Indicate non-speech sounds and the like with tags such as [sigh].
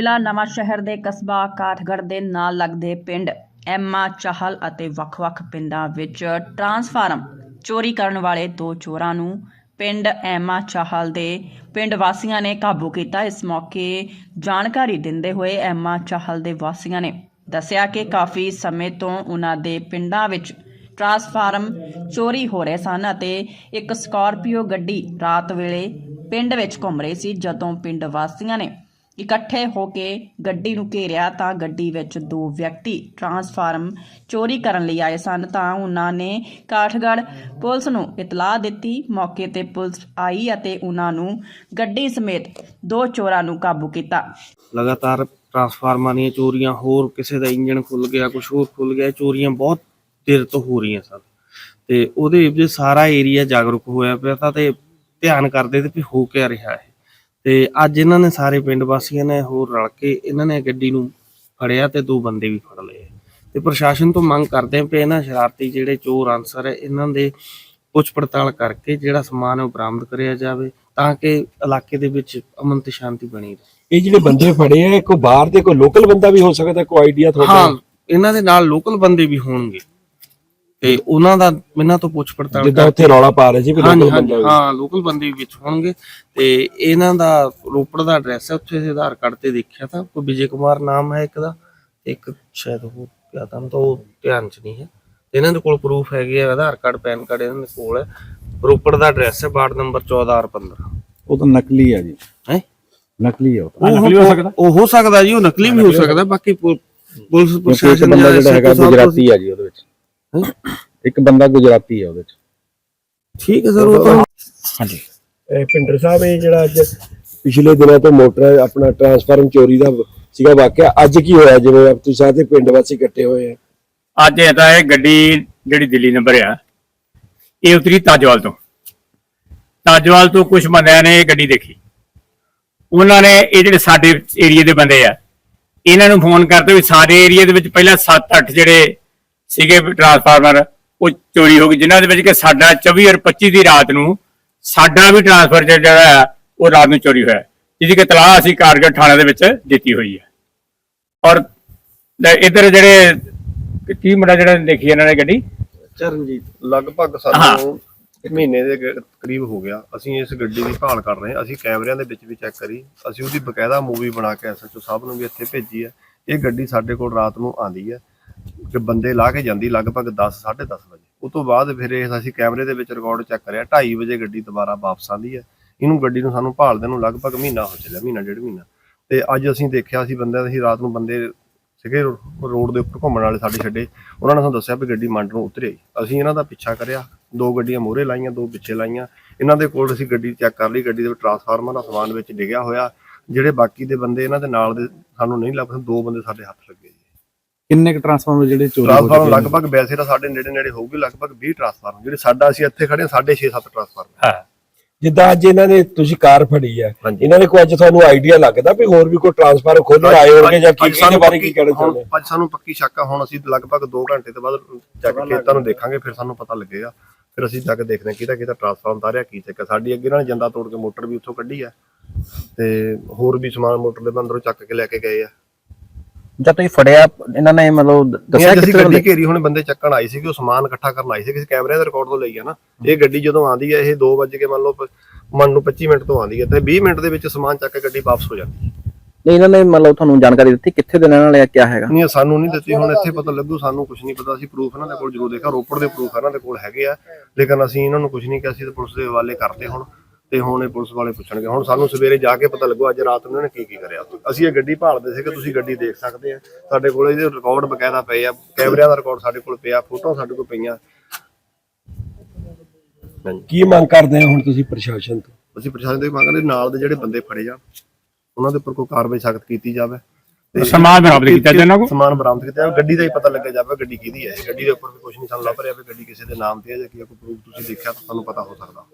ਜ਼ਿਲ੍ਹਾ ਨਵਾਂ ਸ਼ਹਿਰ ਦੇ ਕਸਬਾ ਕਾਠਗੜ੍ਹ ਦੇ ਨਾਲ ਲੱਗਦੇ ਪਿੰਡ ਐਮਾ ਚਾਹਲ ਅਤੇ ਵੱਖ-ਵੱਖ ਪਿੰਡਾਂ ਵਿੱਚ ਟਰਾਂਸਫਾਰਮ ਚੋਰੀ ਕਰਨ ਵਾਲੇ ਦੋ ਚੋਰਾਂ ਨੂੰ ਪਿੰਡ ਐਮਾ ਚਾਹਲ ਦੇ ਪਿੰਡ ਵਾਸੀਆਂ ਨੇ ਕਾਬੂ ਕੀਤਾ। ਇਸ ਮੌਕੇ ਜਾਣਕਾਰੀ ਦਿੰਦੇ ਹੋਏ ਐਮਾ ਚਾਹਲ ਦੇ ਵਾਸੀਆਂ ਨੇ ਦੱਸਿਆ ਕਿ ਕਾਫੀ ਸਮੇਂ ਤੋਂ ਉਹਨਾਂ ਦੇ ਪਿੰਡਾਂ ਵਿੱਚ ਟਰਾਂਸਫਾਰਮ ਚੋਰੀ ਹੋ ਰਹੇ ਸਨ ਅਤੇ ਇੱਕ ਸਕਾਰਪੀਓ ਗੱਡੀ ਰਾਤ ਵੇਲੇ ਪਿੰਡ ਵਿੱਚ ਘੁੰਮ ਰਹੀ ਸੀ, ਜਦੋਂ ਪਿੰਡ ਵਾਸੀਆਂ ਨੇ ਇਕੱਠੇ ਹੋ ਕੇ ਗੱਡੀ ਨੂੰ ਘੇਰਿਆ ਤਾਂ ਗੱਡੀ ਵਿੱਚ ਦੋ ਵਿਅਕਤੀ ਟਰਾਂਸਫਾਰਮ ਚੋਰੀ ਕਰਨ ਲਈ ਆਏ ਸਨ, ਤਾਂ ਉਹਨਾਂ ਨੇ ਕਾਠਗੜ੍ਹ ਪੁਲਿਸ ਨੂੰ ਇਤਲਾਹ ਦਿੱਤੀ। ਮੌਕੇ ਤੇ ਪੁਲਿਸ ਆਈ ਅਤੇ ਉਹਨਾਂ ਨੂੰ ਗੱਡੀ ਸਮੇਤ ਦੋ ਚੋਰਾਂ ਨੂੰ ਕਾਬੂ ਕੀਤਾ। ਲਗਾਤਾਰ ਟਰਾਂਸਫਾਰਮਰਾਂ ਦੀਆਂ ਚੋਰੀਆਂ, ਹੋਰ ਕਿਸੇ ਦਾ ਇੰਜਨ ਖੁੱਲ ਗਿਆ ਕੁਝ ਹੋਰ ਖੁੱਲ ਗਿਆ ਚੋਰੀਆਂ ਬਹੁਤ ਦੇਰ ਤੋਂ ਹੋ ਰਹੀਆਂ ਸਨ। ਤੇ ਉਹਦੇ ਵਿੱਚ ਸਾਰਾ ਏਰੀਆ ਜਾਗਰੂਕ ਹੋਇਆ ਪਿਆ ਤਾਂ ਤੇ ਧਿਆਨ ਕਰਦੇ ਤੇ ਵੀ ਹੋ ਕਿਆ ਰਿਹਾ ਹੈ ਤੇ ਅੱਜ ਇਹਨਾਂ ਨੇ ਸਾਰੇ ਪਿੰਡ ਵਾਸੀਆਂ ਨੇ ਹੋਰ ਰਲ ਕੇ ਇਹਨਾਂ ਨੇ ਗੱਡੀ ਨੂੰ ਫੜਿਆ ਤੇ ਦੋ ਬੰਦੇ ਵੀ ਫੜ ਲਏ। ਤੇ ਪ੍ਰਸ਼ਾਸਨ ਤੋਂ ਮੰਗ ਕਰਦੇ ਹਾਂ ਵੀ ਇਹਨਾਂ ਸ਼ਰਾਰਤੀ ਜਿਹੜੇ ਚੋਰ ਅਨਸਰ ਹੈ ਇਹਨਾਂ ਦੇ ਪੁੱਛ ਪੜਤਾਲ ਕਰਕੇ ਜਿਹੜਾ ਸਮਾਨ ਹੈ ਉਹ ਬਰਾਮਦ ਕਰਿਆ ਜਾਵੇ ਤਾਂ ਕਿ ਇਲਾਕੇ ਦੇ ਵਿੱਚ ਅਮਨ ਤੇ ਸ਼ਾਂਤੀ ਬਣੀ ਰਹੇ। ਇਹ ਜਿਹੜੇ ਬੰਦੇ ਫੜੇ ਆ ਕੋਈ ਬਾਹਰ ਦੇ ਕੋਈ ਲੋਕਲ ਬੰਦਾ ਵੀ ਹੋ ਸਕਦਾ ਕੋਈ ਆਈਡੀਆ ਹਾਂ ਤੁਹਾਡਾ ਇਹਨਾਂ ਦੇ ਨਾਲ ਲੋਕਲ ਬੰਦੇ ਵੀ ਹੋਣਗੇ। ਤੇ ਉਹਨਾਂ ਦਾ ਇਹਨਾਂ ਤੋਂ ਪੁੱਛ ਪੜਤਾਲ ਜਿੱਦਾਂ ਉੱਥੇ ਰੌਲਾ ਪਾ ਰਹੇ ਸੀ ਵੀ ਲੋਕਲ ਬੰਦਾ। ਹਾਂ ਲੋਕਲ ਬੰਦੇ ਵਿੱਚ ਹੋਣਗੇ। ਤੇ ਇਹਨਾਂ ਦਾ ਰੋਪੜ ਦਾ ਐਡਰੈਸ ਹੈ ਉੱਥੇ ਦੇ ਆਧਾਰ ਕਾਰਡ ਤੇ ਦੇਖਿਆ ਤਾਂ ਕੋਈ ਵਿਜੇ ਕੁਮਾਰ ਨਾਮ ਹੈ ਇੱਕ ਦਾ ਇੱਕ ਸ਼ਾਇਦ ਉਹ ਕਿਆ ਤਾਂ ਤਾਂ ਉਹ ਧਿਆਨ ਚ ਨਹੀਂ ਹੈ। ਤੇ ਇਹਨਾਂ ਦੇ ਕੋਲ ਪ੍ਰੂਫ ਹੈਗੇ ਆ ਆਧਾਰ ਕਾਰਡ ਪੈਨ ਕਾਰਡ ਇਹਨਾਂ ਦੇ ਕੋਲ ਹੈ। ਰੋਪੜ ਦਾ ਐਡਰੈਸ ਹੈ ਵਾਰਡ ਨੰਬਰ 14 ਔਰ 15 ਉਹ ਤਾਂ ਨਕਲੀ ਆ ਜੀ। ਹੈ? ਨਕਲੀ ਆ ਉਹ ਤਾਂ। ਉਹ ਹੋ ਸਕਦਾ? ਉਹ ਹੋ ਸਕਦਾ ਜੀ ਉਹ ਨਕਲੀ ਵੀ ਹੋ ਸਕਦਾ ਬਾਕੀ ਪੁ- ਪੁਲਿਸ ਪ੍ਰਸ਼ਾਸਨ ਬੰਦਾ ਜਿਹੜਾ ਹੈਗਾ ਗੁਜਰਾਤੀ ਆ ਜੀ ਉਹਦੇ ਵਿੱਚ? [coughs] ਇੱਕ ਬੰਦਾ ਗੁਜਰਾਤੀ ਆ ਉਹਦੇ ਵਿੱਚ ਠੀਕ ਹੈ ਸਰ ਉਹ ਤਾਂ ਹਾਂਜੀ। ਇਹ ਪਿੰਡਰ ਸਾਹਿਬ ਇਹ ਜਿਹੜਾ ਅੱਜ ਪਿਛਲੇ ਦਿਨਾਂ ਤੋਂ ਮੋਟਰ ਆਪਣਾ ਟਰਾਂਸਫਾਰਮ ਚੋਰੀ ਦਾ ਸੀਗਾ ਵਾਕਿਆ। ਅੱਜ ਕੀ ਹੋਇਆ? ਜਿਵੇਂ ਆਪ ਤੁਸੀਂ ਸਾਰੇ ਪਿੰਡ ਵਾਸੀ ਇਕੱਠੇ ਹੋਏ ਆ। ਅੱਜ ਇਹ ਤਾਂ ਇਹ ਗੱਡੀ ਜਿਹੜੀ ਦਿੱਲੀ ਨੰਬਰ ਆ ਇਹ ਉਤਰੀ ਤਾਜਵਾਲ ਤੋਂ। ਤਾਜਵਾਲ ਤੋਂ ਕੁਝ ਬੰਦਿਆਂ ਨੇ ਇਹ ਗੱਡੀ ਦੇਖੀ। ਉਹਨਾਂ ਨੇ ਇਹ ਜਿਹੜੇ ਸਾਡੇ ਏਰੀਆ ਦੇ ਬੰਦੇ ਆ ਇਹਨਾਂ ਨੂੰ ਫੋਨ ਕਰਦੇ ਵੀ ਸਾਡੇ ਏਰੀਆ ਦੇ ਵਿੱਚ ਪਹਿਲਾਂ 7-8 ਜਿਹੜੇ ਸੀਗੇ ਟਰਾਂਸਫਾਰਮਰ ਉਹ ਚੋਰੀ ਹੋ ਗਈ ਜਿਨ੍ਹਾਂ ਦੇ ਵਿੱਚ ਕਿ ਸਾਡਾ 24 ਔਰ 25 ਦੀ ਰਾਤ ਨੂੰ ਸਾਡਾ ਵੀ ਟਰਾਂਸਫਰ ਜਿਹੜਾ ਉਹ ਰਾਤ ਨੂੰ ਚੋਰੀ ਹੋਇਆ। ਜਿਹਦੀ ਕਿ ਤਲਾਹ ਅਸੀਂ ਕਾਰਗਰ ਥਾਣੇ ਦੇ ਵਿੱਚ ਦਿੱਤੀ ਹੋਈ ਹੈ। ਔਰ ਇਧਰ ਜਿਹੜੇ ਕੀ ਮੁੰਡਾ ਜਿਹੜਾ ਦੇਖੀ ਇਹਨਾਂ ਨੇ ਗੱਡੀ? ਚਰਨਜੀਤ ਲਗਭਗ ਸਾਨੂੰ ਮਹੀਨੇ ਦੇ ਕਰੀਬ ਹੋ ਗਿਆ। ਅਸੀਂ ਇਸ ਗੱਡੀ ਦੀ ਭਾਲ ਕਰ ਰਹੇ ਹਾਂ। ਅਸੀਂ ਕੈਮਰਿਆਂ ਦੇ ਵਿੱਚ ਵੀ ਚੈੱਕ ਕਰੀ। ਅਸੀਂ ਉਹਦੀ ਬਕਾਇਦਾ ਮੂਵੀ ਬਣਾ ਕੇ ਐਸਐਚਓ ਸਾਹਿਬ ਨੂੰ ਵੀ ਇੱਥੇ ਭੇਜੀ ਹੈ। ਇਹ ਗੱਡੀ ਸਾਡੇ ਕੋਲ ਰਾਤ ਨੂੰ ਆਂਦੀ ਹੈ। ਕਿ ਬੰਦੇ ਲਾ ਕੇ ਜਾਂਦੀ ਲਗਭਗ 10 10:30 ਵਜੇ। ਉਸ ਤੋਂ ਬਾਅਦ ਫਿਰ ਇਹ ਅਸੀਂ ਕੈਮਰੇ ਦੇ ਵਿੱਚ ਰਿਕਾਰਡ ਚੈੱਕ ਕਰਿਆ 2:30 ਵਜੇ ਗੱਡੀ ਦੁਬਾਰਾ ਵਾਪਸ ਆਂਦੀ ਹੈ। ਇਹਨੂੰ ਗੱਡੀ ਨੂੰ ਸਾਨੂੰ ਭਾਲਦੇ ਨੂੰ ਲਗਭਗ ਮਹੀਨਾ ਹੋ ਚੱਲਿਆ, ਮਹੀਨਾ, ਡੇਢ ਮਹੀਨਾ। ਤੇ ਅੱਜ ਅਸੀਂ ਦੇਖਿਆ ਸੀ ਬੰਦੇ ਅਸੀਂ ਰਾਤ ਨੂੰ ਬੰਦੇ ਸੀਗੇ ਰੋਡ ਦੇ ਉੱਪਰ ਘੁੰਮਣ ਵਾਲੇ ਸਾਡੇ ਛੱਡੇ। ਉਹਨਾਂ ਨੇ ਸਾਨੂੰ ਦੱਸਿਆ ਵੀ ਗੱਡੀ ਮੰਡ ਨੂੰ ਉਤਰੇ। ਅਸੀਂ ਇਹਨਾਂ ਦਾ ਪਿੱਛਾ ਕਰਿਆ। ਦੋ ਗੱਡੀਆਂ ਮੋਹਰੇ ਲਾਈਆਂ, ਦੋ ਪਿੱਛੇ ਲਾਈਆਂ। ਇਹਨਾਂ ਦੇ ਕੋਲ ਅਸੀਂ ਗੱਡੀ ਚੈੱਕ ਕਰ ਲਈ। ਗੱਡੀ ਦੇ ਵਿੱਚ ਟਰਾਂਸਫਾਰਮਰ ਦਾ ਸਮਾਨ ਵਿੱਚ ਡਿੱਗਿਆ ਹੋਇਆ। ਜਿਹੜੇ ਬਾਕੀ ਦੇ ਬੰਦੇ ਇਹਨਾਂ ਦੇ ਨਾਲ ਦੇ ਸਾਨੂੰ ਨਹੀਂ ਲੱਭਦੇ, ਦੋ ਬੰਦੇ ਸਾਡੇ ਹੱਥ ਲੱਗੇ। ਜੀ ਕਿੰਨੇ ਕ ਟਰਾਂਸਫਾਰਮਰ ਜਿਹੜੇ ਚੋਰੀ ਹੋ ਚੁੱਕੇ ਨੇ? ਲਗਭਗ ਵੈਸੇ ਤਾਂ ਸਾਡੇ ਨੇੜੇ ਨੇੜੇ ਹੋਊਗੀ ਲਗਭਗ 20 ਟਰਾਂਸਫਾਰਮਰ ਜਿਹੜੇ ਸਾਡਾ ਅਸੀਂ ਇੱਥੇ ਖੜੇ ਹਾਂ ਸਾਢੇ 6-7 ਟਰਾਂਸਫਾਰਮਰ ਹਾਂ। ਜਿੱਦਾਂ ਅੱਜ ਇਹਨਾਂ ਨੇ ਤੁਸੀਂ ਕਾਰ ਫੜੀ ਹੈ ਹਾਂਜੀ। ਇਹਨਾਂ ਨੇ ਕੋਈ ਅੱਜ ਤੁਹਾਨੂੰ ਆਈਡੀਆ ਲੱਗਦਾ ਵੀ ਹੋਰ ਵੀ ਕੋਈ ਟਰਾਂਸਫਾਰਮ ਖੋਲ੍ਹਣ ਆਏ ਹੋਣਗੇ ਜਾਂ ਕੀ ਅੱਜ ਇਹਦੇ ਸਾਨੂੰ ਬਾਰੇ ਕੀ ਪੱਕੀ- ਕਹਿਣਾ ਹੁਣ ਚਾਹੁੰਦੇ? ਅੱਜ ਸਾਨੂੰ ਪੱਕੀ ਸ਼ੱਕ ਆ ਹੁਣ ਅਸੀਂ ਲਗਭਗ 2 ਘੰਟੇ ਤੋਂ ਬਾਅਦ ਚੱਕ ਕੇ ਖੇਤਾਂ ਨੂੰ ਦੇਖਾਂਗੇ ਫਿਰ ਸਾਨੂੰ ਪਤਾ ਲੱਗੇਗਾ ਫਿਰ ਅਸੀਂ ਜਾ ਕੇ ਦੇਖਦੇ ਹਾਂ ਕਿਹਦਾ ਕਿਹਦਾ ਟਰਾਂਸਫਾਰਮ ਤਾਰਿਆ ਕੀ ਚੱਕਰ ਸਾਡੀ ਅੱਗੇ ਨਾਲ ਜੰਦਾ ਤੋੜ ਕੇ ਮੋਟਰ ਵੀ ਉੱਥੋਂ ਕੱਢੀ ਆ ਤੇ ਹੋਰ ਵੀ ਸਮਾਨ ਮੋਟਰ ਦੇ ਅੰਦਰੋਂ ਚੱਕ ਕੇ ਲੈ ਕੇ ਗਏ ਆ। ਜਦ ਤੁਸੀਂ ਫੜਿਆ ਇਹਨਾਂ ਨੇ ਮਤਲਬ ਦੱਸਿਆ ਕਿੱਥੇ ਗੱਡੀ ਘੇਰੀ ਹੁਣ ਬੰਦੇ ਚੱਕਣ ਆਏ ਸੀਗੇ ਉਹ ਸਮਾਨ ਇਕੱਠਾ ਕਰਨ ਆਏ ਸੀ ਕਿਸੇ ਕੈਮਰੇ ਦੇ ਰਿਕਾਰਡ ਤੋਂ ਲਈ ਆ ਨਾ। ਇਹ ਗੱਡੀ ਜਦੋਂ ਆਂਦੀ ਹੈ ਇਹ 2 ਵਜੇ ਕੇ ਮੰਨ ਲਓ ਮੰਨ ਨੂੰ 25 ਮਿੰਟ ਤੋਂ ਆਂਦੀ ਹੈ ਤੇ 20 ਮਿੰਟ ਦੇ ਵਿੱਚ ਸਮਾਨ ਚੱਕ ਕੇ ਗੱਡੀ ਵਾਪਸ ਹੋ ਜਾਂਦੀ ਹੈ ਨਹੀਂ ਇਹਨਾਂ ਨੇ ਮਤਲਬ ਤੁਹਾਨੂੰ ਜਾਣਕਾਰੀ ਦਿੱਤੀ ਕਿੱਥੇ ਦੇ ਰਹਿਣ ਵਾਲੇ ਆ ਕਿਆ ਹੈਗਾ? ਨਹੀਂ ਸਾਨੂੰ ਨਹੀਂ ਦਿੱਤੀ ਹੁਣ ਇੱਥੇ ਪਤਾ ਲੱਗੂ ਸਾਨੂੰ ਕੁਝ ਨਹੀਂ ਪਤਾ ਅਸੀਂ ਪ੍ਰੂਫ ਇਹਨਾਂ ਦੇ ਕੋਲ ਜ਼ਰੂਰ ਦੇਖਿਆ ਰੋਪੜ ਦੇ ਪ੍ਰੂਫ ਇਹਨਾਂ ਦੇ ਕੋਲ ਹੈਗੇ ਆ ਲੇਕਿਨ ਅਸੀਂ ਇਹਨਾਂ ਨੂੰ ਕੁਝ ਨਹੀਂ ਕਿਹਾ ਸੀ ਤੇ ਪੁਲਿਸ ਦੇ ਹਵਾਲੇ ਕਰਤੇ ਹੁਣ। ਤੇ ਹੁਣ ਇਹ ਪੁਲਿਸ ਵਾਲੇ ਪੁੱਛਣਗੇ। ਹੁਣ ਸਾਨੂੰ ਸਵੇਰੇ ਜਾ ਕੇ ਪਤਾ ਲੱਗੂ ਅੱਜ ਰਾਤ ਨੂੰ ਇਹਨਾਂ ਨੇ ਕੀ ਕੀ ਕਰਿਆ। ਅਸੀਂ ਇਹ ਗੱਡੀ ਭਾਲਦੇ ਸੀ ਕਿ ਤੁਸੀਂ ਗੱਡੀ ਦੇਖ ਸਕਦੇ ਆ। ਸਾਡੇ ਕੋਲ ਇਹਦੇ ਰਿਕਾਰਡ ਬਕਾਇਦਾ ਪਏ ਆ ਕੈਮਰਿਆਂ ਦਾ ਰਿਕਾਰਡ ਸਾਡੇ ਕੋਲ ਪਿਆ ਫੋਟੋ ਸਾਡੇ ਕੋਲ ਪਈਆਂ। ਕੀ ਮੰਗ ਕਰਦੇ ਹੋ ਹੁਣ ਤੁਸੀਂ ਪ੍ਰਸ਼ਾਸਨ ਤੋਂ? ਅਸੀਂ ਪ੍ਰਸ਼ਾਸਨ ਦੇ ਮੰਗਦੇ ਨਾਲ ਦੇ ਜਿਹੜੇ ਬੰਦੇ ਫੜੇ ਜਾਣ ਉਹਨਾਂ ਦੇ ਉੱਪਰ ਕੋਈ ਕਾਰਵਾਈ ਸਖਤ ਕੀਤੀ ਜਾਵੇ। ਤੇ ਸਮਾਨ ਬਰਾਮਦ ਕੀਤਾ ਇਹਨਾਂ ਕੋਲ? ਸਮਾਨ ਬਰਾਮਦ ਕੀਤਾ ਜਾਵੇ। ਗੱਡੀ ਦਾ ਹੀ ਪਤਾ ਲੱਗਿਆ ਜਾਵੇ ਗੱਡੀ ਕਿਹਦੀ ਹੈ। ਗੱਡੀ ਦੇ ਉੱਪਰ ਵੀ ਕੁਝ ਨਹੀਂ ਸਾਨੂੰ ਲੱਭ ਰਿਹਾ ਵੀ ਗੱਡੀ ਕਿਸੇ ਦੇ ਨਾਮ ਤੇ ਹੈ ਜਾਂ ਕੀ ਕੋਈ ਪ੍ਰੂਫ ਤੁਸੀਂ ਦੇਖਿਆ ਤਾਂ ਸਾਨੂੰ ਪਤਾ ਹੋ ਸਕਦਾ।